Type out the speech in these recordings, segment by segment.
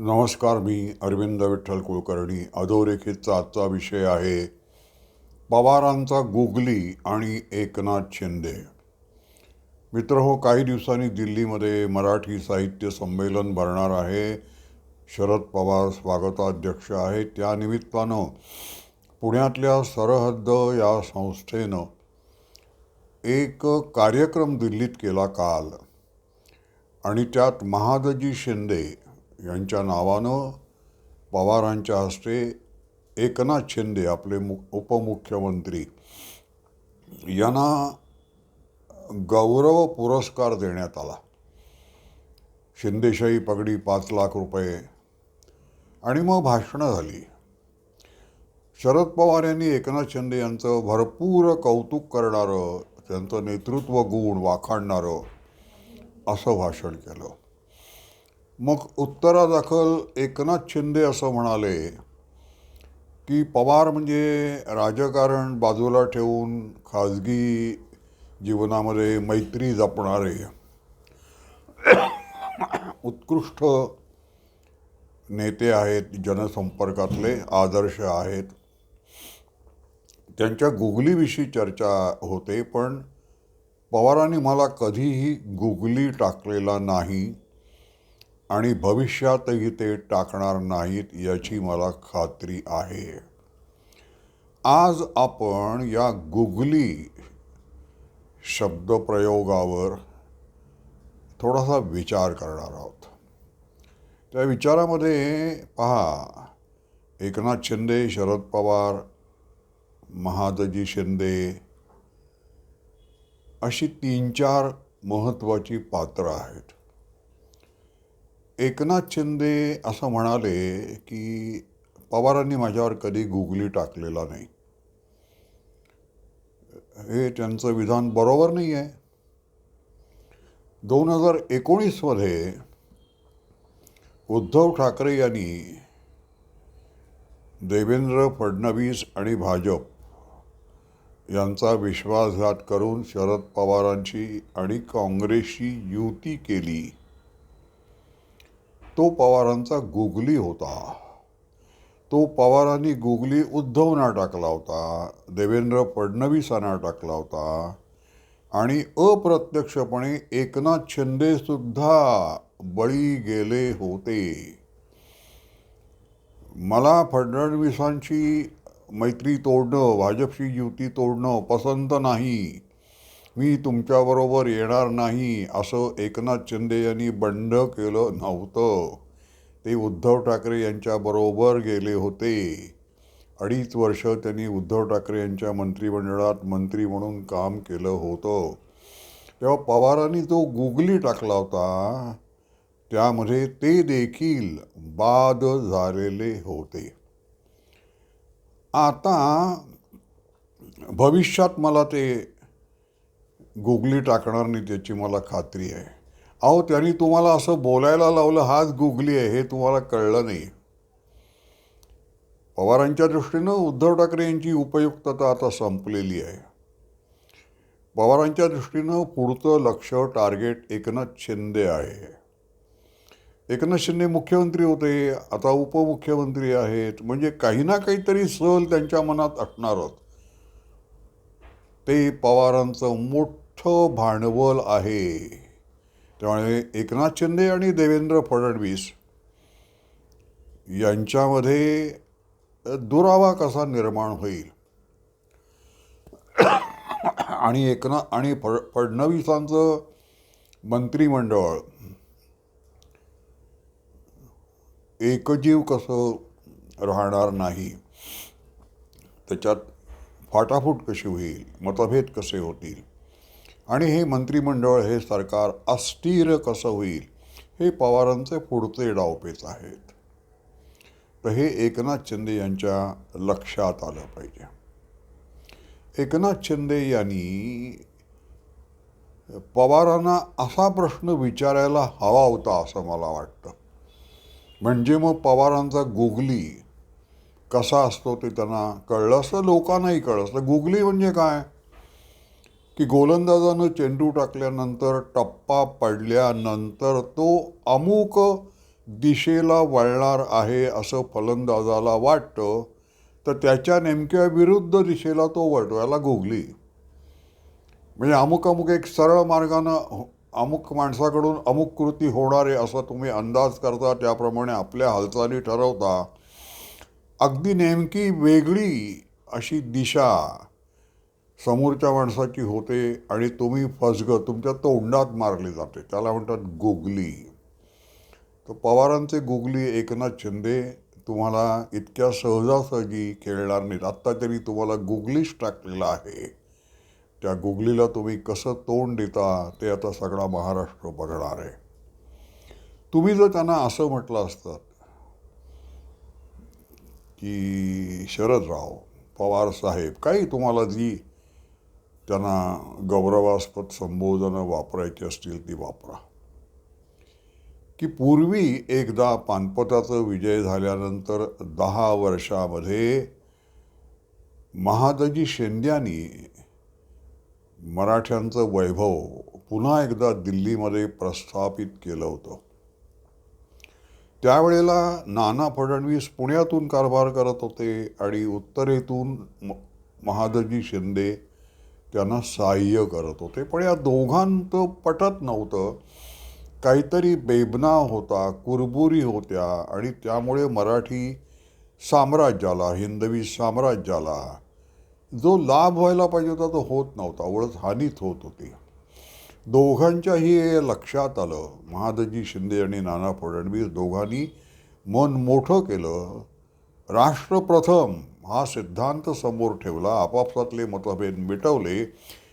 नमस्कार मी अरविंद विठ्ठल कुलकर्णी. अधोरेखितचा आजचा विषय आहे पवारांचा गुगली आणि एकनाथ शिंदे. मित्र हो काही दिवसांनी दिल्लीमध्ये मराठी साहित्य संमेलन भरणार आहे. शरद पवार स्वागताध्यक्ष आहे. त्यानिमित्तानं पुण्यातल्या सरहद्द या संस्थेनं एक कार्यक्रम दिल्लीत केला काल. आणि त्यात महादजी शिंदे यांच्या नावानं पवारांच्या हस्ते एकनाथ शिंदे आपले मु उपमुख्यमंत्री यांना गौरव पुरस्कार देण्यात आला. शिंदेशाही पगडी पाच लाख रुपये. आणि मग भाषणं झाली. शरद पवार यांनी एकनाथ शिंदे यांचं भरपूर कौतुक करणारं त्यांचं नेतृत्व गुण वाखाणणारं असं भाषण केलं. मग उत्तरादाखल एकनाथ शिंदे असं म्हणाले की पवार म्हणजे राजकारण बाजूला ठेवून खाजगी जीवनामध्ये मैत्री जपणारे. उत्कृष्ट नेते आहेत जनसंपर्कातले आदर्श आहेत. त्यांच्या गुगलीविषयी चर्चा होते पण पवारांनी मला कधीही गुगली टाकलेला नाही. आणि भविष्यातही ते टाकणार नाहीत याची मला खात्री आहे. आज आपण या गुगली शब्दप्रयोगावर थोडासा विचार करणार आहोत. त्या विचारामध्ये पहा एकनाथ शिंदे शरद पवार महादजी शिंदे अशी तीन चार महत्त्वाची पात्रं आहेत. एकनाथ शिंदे असं म्हणाले की पवारांनी माझ्यावर कधी गुगली टाकलेला नाही. हे त्यांचं विधान बरोबर नाही आहे. दोन हजार एकोणीसमध्ये उद्धव ठाकरे यांनी देवेंद्र फडणवीस आणि भाजप यांचा विश्वासघात करून शरद पवारांची आणि काँग्रेसची युती केली. तो पवारांचा गुगली होता. तो पवारांनी गुगली उद्धवना टाकला होता देवेंद्र फडणवीसांना टाकला होता आणि अप्रत्यक्षपणे एकनाथ शिंदेसुद्धा बळी गेले होते. मला फडणवीसांची मैत्री तोडणं भाजपशी युती तोडणं पसंत नाही. मी तुमच्याबरोबर येणार नाही असं एकनाथ शिंदे यांनी बंड केलं नव्हतं. ते उद्धव ठाकरे यांच्याबरोबर गेले होते. अडीच वर्ष त्यांनी उद्धव ठाकरे यांच्या मंत्रिमंडळात मंत्री म्हणून काम केलं होतं. तेव्हा पवारांनी जो गुगली टाकला होता. त्यामध्ये ते देखील बाद झालेले होते. आता भविष्यात मला ते गुगली टाकणार नाही त्याची मला खात्री आहे. अहो त्यांनी तुम्हाला असं बोलायला लावलं हाच गुगली आहे हे तुम्हाला कळलं नाही. पवारांच्या दृष्टीनं उद्धव ठाकरे यांची उपयुक्तता आता संपलेली आहे. पवारांच्या दृष्टीनं पुढचं लक्ष टार्गेट एकनाथ शिंदे आहे. एकनाथ शिंदे मुख्यमंत्री होते आता उपमुख्यमंत्री आहेत म्हणजे काही ना काहीतरी सल त्यांच्या मनात असणारच. ते पवारांचं मोठं भांडवल आहे. त्यामुळे एकनाथ शिंदे आणि देवेंद्र फडणवीस यांच्यामध्ये दुरावा कसा निर्माण होईल? आणि एकना आणि फड फडणवीसांचं मंत्रिमंडळ एकजीव कसं राहणार नाही? त्याच्यात फाटाफूट कशी होईल? मतभेद कसे होतील? आणि हे मंत्रिमंडळ हे सरकार अस्थिर कसं होईल? हे पवारांचे पुढचे डावपेच आहेत. तर हे एकनाथ शिंदे यांच्या लक्षात आलं पाहिजे. एकनाथ शिंदे यांनी पवारांना असा प्रश्न विचारायला हवा होता असं मला वाटतं. म्हणजे मग पवारांचा गुगली कसा असतो ते त्यांना कळलं असतं? लोकांनाही कळलं असतं. गुगली म्हणजे काय? की गोलंदाजानं चेंडू टाकल्यानंतर टप्पा पडल्यानंतर तो अमुक दिशेला वळणार आहे असं फलंदाजाला वाटतं. तर त्याच्या नेमक्या विरुद्ध दिशेला तो वटवायला गोगली म्हणजे अमुक अमुक एक सरळ मार्गानं हो, अमुक माणसाकडून अमुक कृती होणार आहे असा तुम्ही अंदाज करता त्याप्रमाणे आपल्या हालचाली ठरवता. अगदी नेमकी वेगळी अशी दिशा समोरच्या माणसाची होते आणि तुम्ही फसगं तुमच्या तोंडात मारली जाते. त्याला म्हणतात गुगली. तर पवारांचे गुगली एकनाथ शिंदे तुम्हाला इतक्या सहजासहजी खेळणार नाहीत. आत्ता तरी तुम्हाला गुगलीच टाकलेला आहे. त्या गुगलीला तुम्ही कसं तोंड देता ते आता सगळा महाराष्ट्र बघणार आहे. तुम्ही जर त्यांना असं म्हटलं असतं की शरदराव पवार साहेब काही तुम्हाला जी त्यांना गौरवास्पद संबोधनं वापरायची असतील ती वापरा. की पूर्वी एकदा पानपताचं विजय झाल्यानंतर दहा वर्षामध्ये महादजी शिंद्यांनी मराठ्यांचं वैभव पुन्हा एकदा दिल्लीमध्ये प्रस्थापित केलं होतं. त्यावेळेला नाना फडणवीस पुण्यातून कारभार करत होते आणि उत्तरेतून महादजी शिंदे त्यांना सहाय्य करत होते. पण या दोघांचं पटत नव्हतं. काहीतरी बेबना होता कुरबुरी होत्या आणि त्यामुळे मराठी साम्राज्याला हिंदवी साम्राज्याला जो लाभ व्हायला पाहिजे होता तो होत नव्हता उलट हानीच होत होती. दोघांच्याही हे लक्षात आलं महादजी शिंदे आणि नाना फडणवीस दोघांनी मन मोठं केलं. राष्ट्रप्रथम हा सिद्धांत समोर ठेवला आपापसातले मतभेद मिटवले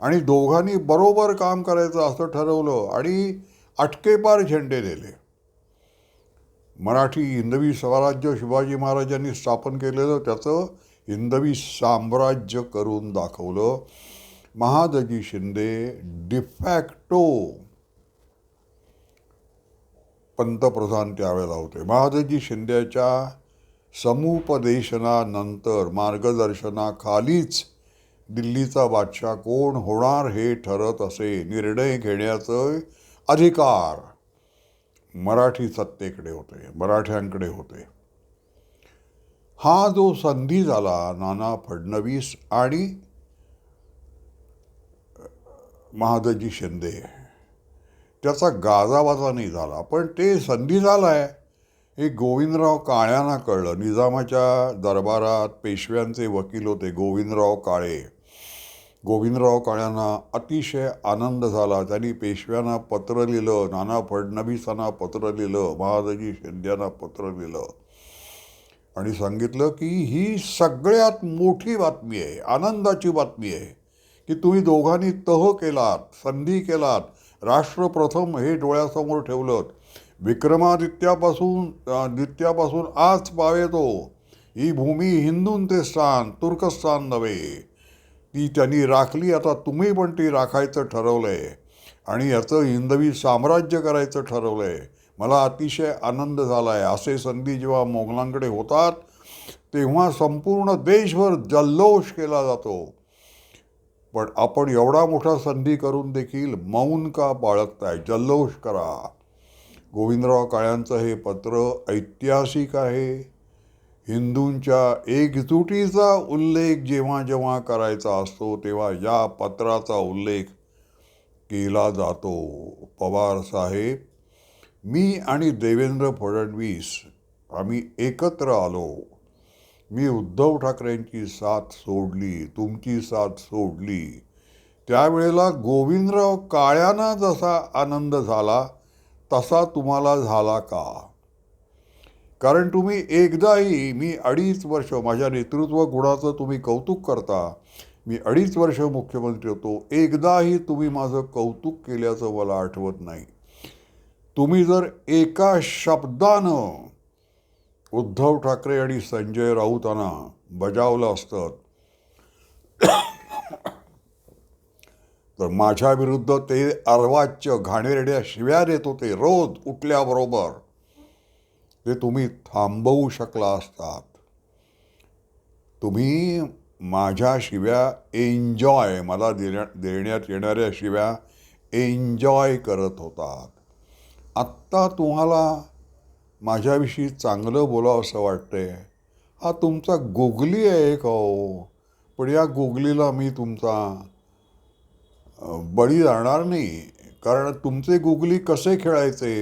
आणि दोघांनी बरोबर काम करायचं असं ठरवलं आणि अटकेपार झेंडे दिले मराठी हिंदवी स्वराज्य शिवाजी महाराजांनी स्थापन केलेलं त्याचं हिंदवी साम्राज्य करून दाखवलं. महादजी शिंदे डिफॅक्टो पंतप्रधान त्यावेळेला होते. महादजी शिंदेच्या समुपदेशनानंतर मार्गदर्शनाखालीच दिल्लीचा बादशाह कोण होणार हे ठरत असे निर्णय घेण्याचं अधिकार मराठी सत्तेकडे होते मराठ्यांकडे होते. हा जो संधी झाला नाना फडणवीस आणि महादजी शिंदे त्याचा गाजावाजा नाही झाला पण ते संधी झाला आहे हे गोविंदराव काळ्यांना कळलं. निजामाच्या दरबारात पेशव्यांचे वकील होते गोविंदराव काळे. गोविंदराव काळ्यांना अतिशय आनंद झाला. त्यांनी पेशव्यांना पत्र लिहिलं नाना फडणवीसांना पत्र लिहिलं महादजी शिंद्यांना पत्र लिहिलं. आणि सांगितलं की ही सगळ्यात मोठी बातमी आहे आनंदाची बातमी आहे की तुम्ही दोघांनी तह केलात संधी केलात राष्ट्रप्रथम हे डोळ्यासमोर ठेवलं विक्रमादित्यापासून दित्यापासून आज पावेतो. ही भूमी हिंदूंचे स्थान तुर्कस्तान नव्हे. ती त्यांनी राखली आता तुम्ही पण ती राखायचं ठरवलं आहे आणि याचं हिंदवी साम्राज्य करायचं ठरवलं आहे मला अतिशय आनंद झाला आहे असे संधी जेव्हा मोगलांकडे होतात तेव्हा संपूर्ण देशभर जल्लोष केला जातो. पण आपण एवढा मोठा संधी करून देखील मौन का बाळगताय? जल्लोष करा. गोविंदराव काळ्यांचं हे पत्र ऐतिहासिक आहे. हिंदूंच्या एकजुटीचा उल्लेख जेव्हा जेव्हा करायचा असतो तेव्हा या पत्राचा उल्लेख केला जातो. पवार साहेब मी आणि देवेंद्र फडणवीस आम्ही एकत्र आलो. मी उद्धव ठाकरेंची साथ सोडली तुमची साथ सोडली. त्यावेळेला गोविंदराव काळ्यांना जसा आनंद झाला तसा तुम्हाला झाला का? कारण तुम्ही एकदाही मी अडीच वर्ष माझ्या नेतृत्व गुणाचं तुम्ही कौतुक करता मी अडीच वर्ष मुख्यमंत्री होतो एकदाही तुम्ही माझं कौतुक केल्याचं मला आठवत नाही. तुम्ही जर एका शब्दानं उद्धव ठाकरे आणि संजय राऊतांना बजावलं असतं तर माझ्या विरुद्ध ते अर्वाच्य घाणेरड्या शिव्या देत होते. रोज उठल्याबरोबर ते तुम्ही थांबवू शकला असतात. तुम्ही माझ्या शिव्या एन्जॉय मला देण्या देण्यात येणाऱ्या शिव्या एन्जॉय करत होतात. आत्ता तुम्हाला माझ्याविषयी चांगलं बोलावं असं वाटतंय. हा तुमचा गुगली आहे एक हो पण या गुगलीला मी तुमचा बळी जाणार नाही. कारण तुमचे गुगली कसे खेळायचे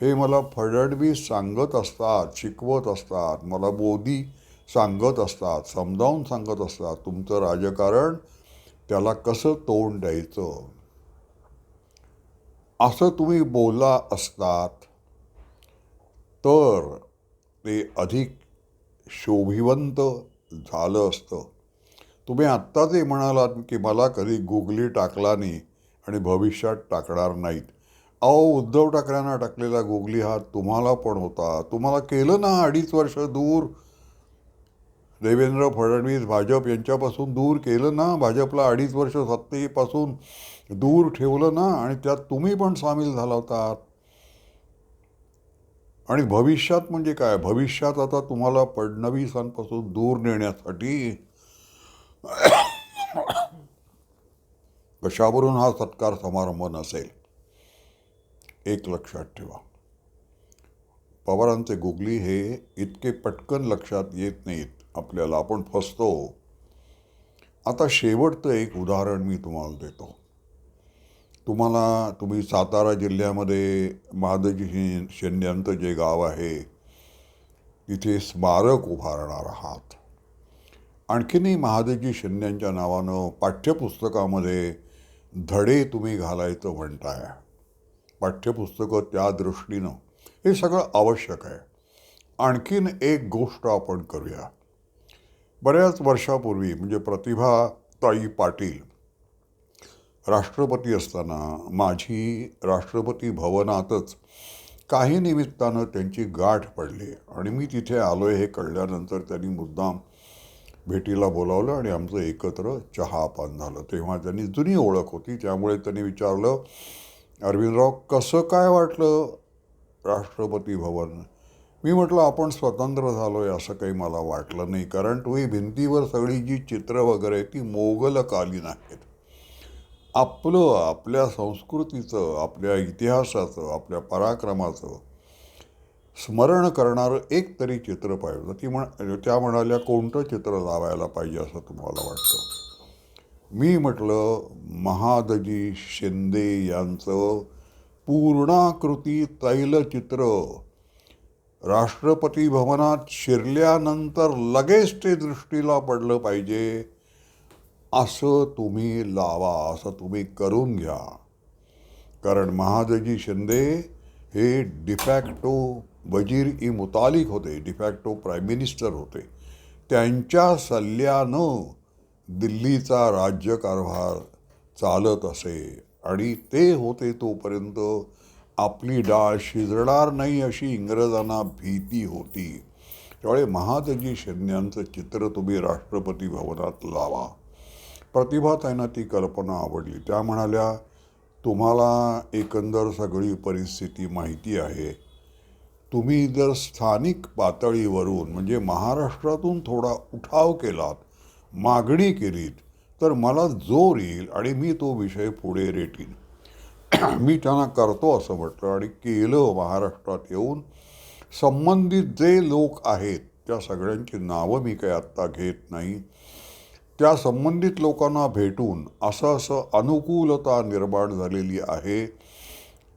हे मला फडणवीस सांगत असतात शिकवत असतात. मला मोदी सांगत असतात समजावून सांगत असतात तुमचं राजकारण त्याला कसं तोंड द्यायचं. असं तुम्ही बोला असतात तर ते अधिक शोभिवंत झालं असतं. तुम्ही आत्ता जे म्हणालात की मला कधी गुगली टाकला नाही आणि भविष्यात टाकणार नाहीत. अहो उद्धव ठाकरेंना टाकलेला गुगली हा तुम्हाला पण होता. तुम्हाला केलं ना अडीच वर्ष दूर? देवेंद्र फडणवीस भाजप यांच्यापासून दूर केलं ना? भाजपला अडीच वर्ष सत्तेपासून दूर ठेवलं ना? आणि त्यात तुम्ही पण सामील झाला होतात आणि भविष्यात म्हणजे काय? भविष्यात आता तुम्हाला फडणवीसांपासून दूर नेण्यासाठी कशावरून हा सत्कार समारंभ नसेल एक लक्षात ठेवा. पवारांचे गुगली हे इतके पटकन लक्षात येत नाहीत आपल्याला आपण फसतो. आता शेवटचं एक उदाहरण मी तुम्हाला देतो. तुम्हाला तुम्ही सातारा जिल्ह्यामध्ये महादजी शि- शिंद्यांचं जे गाव आहे तिथे स्मारक उभारणार आहात. आणखीनही महादेवजी शिंद्यांच्या नावानं पाठ्यपुस्तकामध्ये धडे तुम्ही घालायचं म्हणताय. पाठ्यपुस्तकं त्या दृष्टीनं हे सगळं आवश्यक आहे. आणखीन एक गोष्ट आपण करूया. बऱ्याच वर्षापूर्वी म्हणजे प्रतिभा ताई पाटील राष्ट्रपती असताना माझी राष्ट्रपती भवनातच काही निमित्तानं त्यांची गाठ पडली आणि मी तिथे आलो हे कळल्यानंतर त्यांनी मुद्दाम भेटीला बोलावलं आणि आमचं एकत्र चहापान झालं. तेव्हा त्यांनी जुनी ओळख होती. त्यामुळे त्यांनी विचारलं अरविंदराव कसं काय वाटलं राष्ट्रपती भवन? मी म्हटलं आपण स्वतंत्र झालो आहे असं काही मला वाटलं नाही. कारण तुम्ही भिंतीवर सगळी जी चित्र वगैरे आहे ती मोगलकालीन आहेत. आपलं आपल्या संस्कृतीचं आपल्या इतिहासाचं आपल्या पराक्रमाचं स्मरण करणारं एक तरी चित्र पाहिजे. ती म्हण त्या म्हणाल्या कोणतं चित्र लावायला पाहिजे असं तुम्हाला वाटतं? मी म्हटलं महादजी शिंदे यांचं पूर्णाकृती तैलचित्र राष्ट्रपती भवनात शिरल्यानंतर लगेच ते दृष्टीला पडलं पाहिजे. असं तुम्ही लावा असं तुम्ही करून घ्या. कारण महादजी शिंदे हे डिफॅक्टो वजीर ई मुतालिक होते डिफॅक्टो प्राईम मिनिस्टर होते. त्यांच्या सल्ल्यानं दिल्लीचा राज्यकारभार चालत असे. आणि ते होते तोपर्यंत आपली डाळ शिजणार नाही अशी इंग्रजांना भीती होती. त्यामुळे महादजी शिंद्यांचं चित्र तुम्ही राष्ट्रपती भवनात लावा. प्रतिभा त्यांना ती कल्पना आवडली. त्या म्हणाल्या तुम्हाला एकंदर सगळी परिस्थिती माहिती आहे. तुम्ही जर स्थानिक पातळीवरून म्हणजे महाराष्ट्रातून थोडा उठाव केलात मागणी केलीत तर मला जोर येईल आणि मी तो विषय पुढे रेटीन. मी त्यांना करतो असं म्हटलं आणि केलं महाराष्ट्रात येऊन. संबंधित जे लोक आहेत त्या सगळ्यांची नावं मी काही आत्ता घेत नाही. त्या संबंधित लोकांना भेटून असं असं अनुकूलता निर्माण झालेली आहे.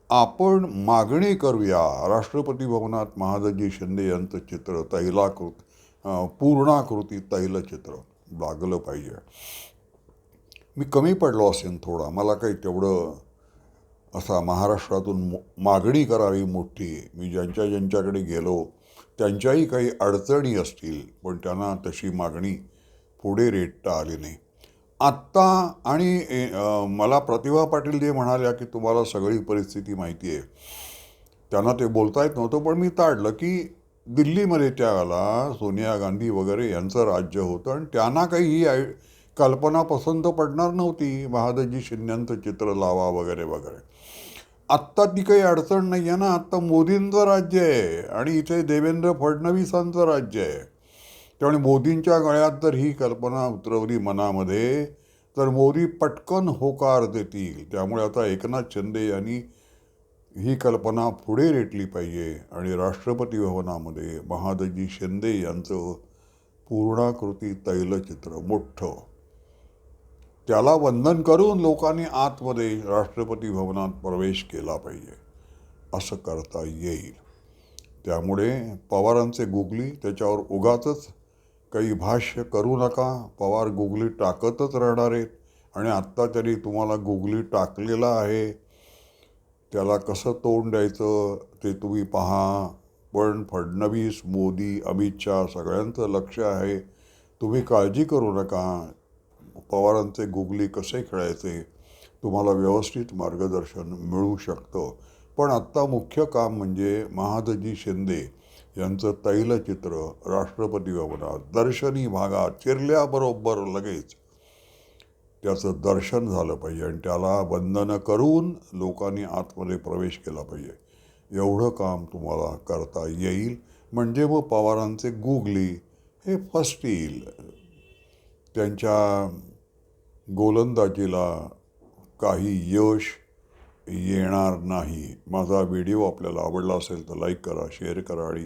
आपण मागणी करूया. राष्ट्रपती भवनात महादजी शिंदे यांचं चित्र तैलाकृत पूर्णाकृती तैलचित्र लागलं पाहिजे. मी कमी पडलो असेन थोडा. मला काही तेवढं असा महाराष्ट्रातून मागणी करावी मोठी. मी ज्यांच्या ज्यांच्याकडे गेलो त्यांच्याही काही अडचणी असतील पण त्यांना तशी मागणी पुढे रेटता आली नाही. आत्ता आणि मला प्रतिभा पाटील जे म्हणाल्या की तुम्हाला सगळी परिस्थिती माहिती आहे त्यांना ते बोलता येत नव्हतं पण मी ताडलं की दिल्लीमध्ये त्याला सोनिया गांधी वगैरे यांचं राज्य होतं आणि त्यांना काही ही आय कल्पना पसंत पडणार नव्हती महादजी शिंद्यांचं चित्र लावा वगैरे वगैरे. आत्ता ती काही अडचण नाही आहे ना आत्ता मोदींचं राज्य आहे आणि इथे देवेंद्र फडणवीसांचं राज्य आहे. त्यामुळे मोदींच्या गळ्यात तर ही कल्पना उतरवली मनामध्ये तर मोदी पटकन होकार देतील. त्यामुळे आता एकनाथ शिंदे यांनी ही कल्पना पुढे रेटली पाहिजे. आणि राष्ट्रपती भवनामध्ये महादजी शिंदे यांचं पूर्णाकृती तैलचित्र मोठं. त्याला वंदन करून लोकांनी आतमध्ये राष्ट्रपती भवनात प्रवेश केला पाहिजे असं करता येईल. त्यामुळे पवारांचे गुगली त्याच्यावर उगाचच काही भाष्य करू नका. पवार गुगली टाकतच राहणार आहेत. आणि आत्ता तरी तुम्हाला गुगली टाकलेला आहे. त्याला कसं तोंड द्यायचं ते तुम्ही पहा. पण फडणवीस मोदी अमित शहा सगळ्यांचं लक्ष आहे. तुम्ही काळजी करू नका. पवारांचे गुगली कसे खेळायचे तुम्हाला व्यवस्थित मार्गदर्शन मिळू शकतं. पण आत्ता मुख्य काम म्हणजे महादजी शिंदे यांचं तैलचित्र राष्ट्रपती भवनात दर्शनी भागात चिरल्याबरोबर लगेच त्याचं दर्शन झालं पाहिजे आणि त्याला वंदनं करून लोकांनी आतमध्ये प्रवेश केला पाहिजे. एवढं काम तुम्हाला करता येईल. म्हणजे मग पवारांचे गुगली हे फसतील त्यांच्या गोलंदाजीला काही यश येणार नाही. माझा व्हिडिओ आपल्याला आवडला असेल तर लाईक करा शेअर करा आणि